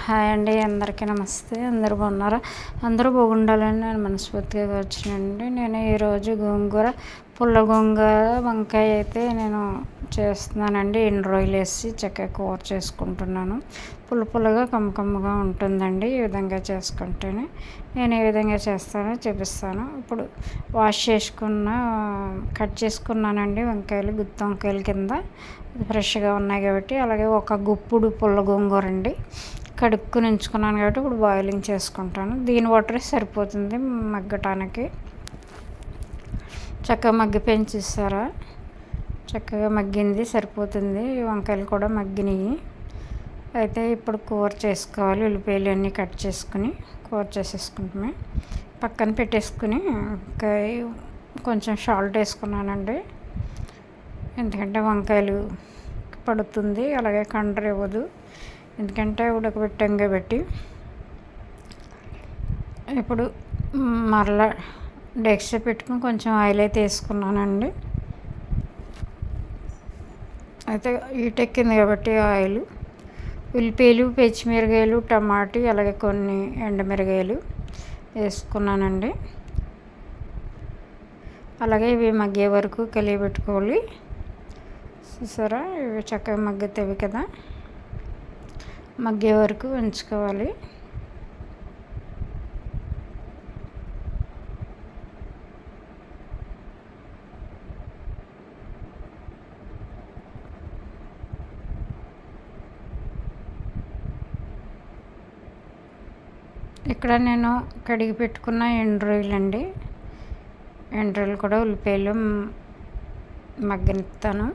Hi అండి అందరికీ నమస్తే. అందరూ బాగున్నారా? అందరూ బాగుండాలని నేను మనస్ఫూర్తిగా వచ్చినండి నేను ఈరోజు గోంగూర పుల్ల గోంగూర వంకాయ అయితే నేను చేస్తున్నానండి. ఎండు రోజులు వేసి చక్కగా కూర చేసుకుంటున్నాను. పుల్ల పుల్లగా కమ్మకమ్మగా ఉంటుందండి ఈ విధంగా చేసుకుంటేనే. నేను ఏ విధంగా చేస్తానో చూపిస్తాను. ఇప్పుడు వాష్ చేసుకున్న కట్ చేసుకున్నానండి వంకాయలు గుత్తి వంకాయల కింద. ఫ్రెష్గా ఉన్నాయి కాబట్టి. అలాగే ఒక గుప్పుడు పుల్ల గోంగూర అండి. కడుక్కుని ఉంచుకున్నాను కాబట్టి ఇప్పుడు బాయిలింగ్ చేసుకుంటాను. దీని వాటర్ సరిపోతుంది మగ్గటానికి. చక్కగా మగ్గి పెంచిస్తారా చక్కగా మగ్గింది సరిపోతుంది. వంకాయలు కూడా మగ్గినాయి. అయితే ఇప్పుడు కూర చేసుకోవాలి ఉల్లిపాయలు అన్నీ కట్ చేసుకుని కూర చేసేసుకుంటామే పక్కన పెట్టేసుకుని కొంచెం షాల్ట్ వేసుకున్నానండి. ఎందుకంటే వంకాయలు పడుతుంది అలాగే కండ్ర ఇవ్వదు ఎందుకంటే ఉడకబెట్టాం కాబట్టి ఇప్పుడు మరలా డెక్స్ పెట్టుకుని కొంచెం ఆయిల్ అయితే వేసుకున్నానండి. అయితే ఈటెక్కింది కాబట్టి ఆయిల్. ఉల్లిపాయలు పచ్చిమిరకాయలు టమాటీ అలాగే కొన్ని ఎండమిరకాయలు వేసుకున్నానండి. అలాగే ఇవి మగ్గే వరకు కలియబెట్టుకోవాలి. చూసారా? ఇవి చక్కగా మగ్గుతాయి కదా? మగ్గే వరకు ఉంచుకోవాలి. ఇక్కడ నేను కడిగి పెట్టుకున్న ఎండ్రోయిల్ అండి ఎండ్రోయిల్ కూడా ఉల్లిపాయలు మగ్గనిస్తాను.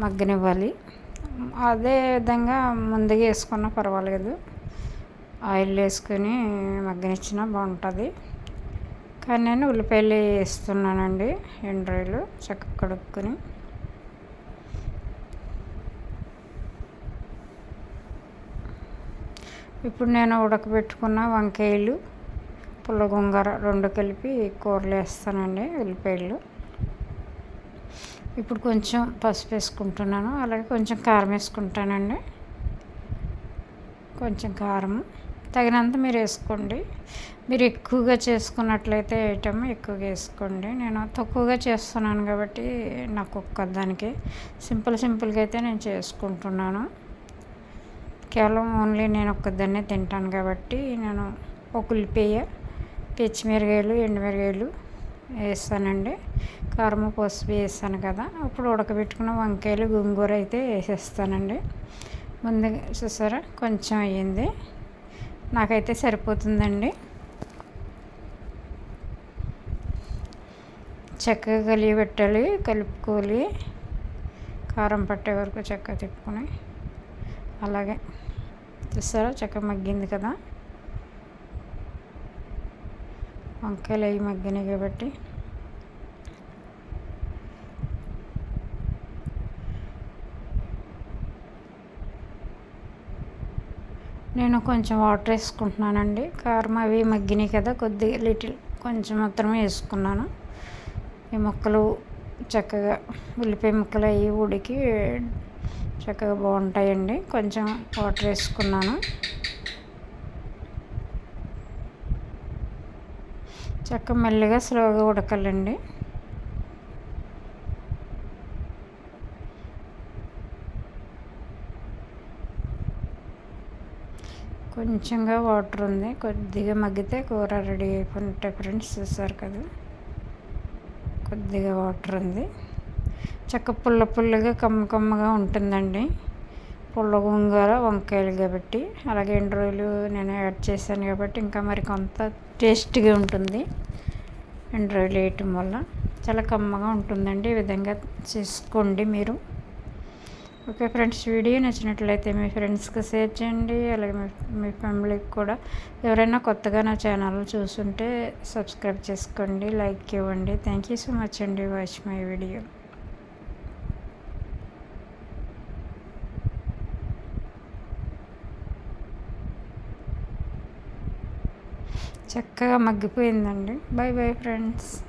మగ్గనివ్వాలి. అదే విధంగా ముందుగా వేసుకున్నా పర్వాలేదు. ఆయిల్ వేసుకొని మగ్గనిచ్చినా బాగుంటుంది. కానీ నేను ఉల్లిపాయలు వేస్తున్నానండి ఎండ్రాయిలు చక్కగా కడుక్కొని. ఇప్పుడు నేను ఉడకబెట్టుకున్న వంకాయలు పుల్లగొంగర రెండు కలిపి కూరలు వేస్తానండి ఉల్లిపాయలు. ఇప్పుడు కొంచెం పసుపు వేసుకుంటున్నాను అలాగే కొంచెం కారం వేసుకుంటానండి. కొంచెం కారం. తగినంత మీరు వేసుకోండి. మీరు ఎక్కువగా చేసుకున్నట్లయితే ఐటమ్ ఎక్కువగా వేసుకోండి. నేను తక్కువగా చేస్తున్నాను కాబట్టి నాకు ఒక్కదానికి. సింపుల్ సింపుల్గా అయితే నేను చేసుకుంటున్నాను. కేవలం ఓన్లీ నేను ఒక్కదాన్నే తింటాను కాబట్టి నేను ఒక ఉల్లిపాయ పచ్చిమిరకాయలు ఎండుమిరకాయలు వేస్తానండి. కారం పసుపు వేస్తాను కదా అప్పుడు ఉడకబెట్టుకున్న వంకాయలు గోంగూర అయితే వేసేస్తానండి. ముందుగా చూసారా కొంచెం అయ్యింది. నాకైతే సరిపోతుందండి. చక్కగా కలిగి పెట్టాలి కలుపుకోవాలి. కారం పట్టే వరకు చక్కగా తిప్పుకొని. అలాగే. చూసారా చక్కగా మగ్గింది కదా. వంకాయలు అవి మగ్గినాయి కాబట్టి. నేను కొంచెం వాటర్ వేసుకుంటున్నానండి. కారం అవి మగ్గినాయి కదా కొద్దిగా లిటిల్ కొంచెం మాత్రమే వేసుకున్నాను. ఈ ముక్కలు చక్కగా ఉల్లిపాయ ముక్కలు అవి ఉడికి చక్కగా బాగుంటాయండి. కొంచెం వాటర్ వేసుకున్నాను. చక్క మెల్లగా స్లోగా ఉడకాలండి. కొంచెంగా వాటర్ ఉంది. కొద్దిగా మగ్గితే కూర రెడీ అయిపోయింటే ఫ్రెండ్స్ చూసారు కదా? కొద్దిగా వాటర్ ఉంది. చక్క పుల్ల పుల్లగా కమ్మ కమ్మగా ఉంటుందండి. పుల్ల గోంగూర వంకాయలు కాబట్టి. అలాగే ఎండు రోజులు నేను యాడ్ చేశాను కాబట్టి ఇంకా మరి కొంత టేస్ట్గా ఉంటుంది. ఎండు రోజులు వేయటం వల్ల చాలా కమ్మగా ఉంటుందండి. ఈ విధంగా చేసుకోండి మీరు. ఓకే ఫ్రెండ్స్ వీడియో నచ్చినట్లయితే మీ ఫ్రెండ్స్కి షేర్ చేయండి. అలాగే మీ మీ ఫ్యామిలీకి కూడా. ఎవరైనా కొత్తగా నా ఛానల్ చూస్తుంటే సబ్స్క్రైబ్ చేసుకోండి లైక్ ఇవ్వండి. థ్యాంక్ యూ సో మచ్ అండి వాచ్ మై వీడియో. చక్కగా మగ్గిపోయిందండి. By bye friends.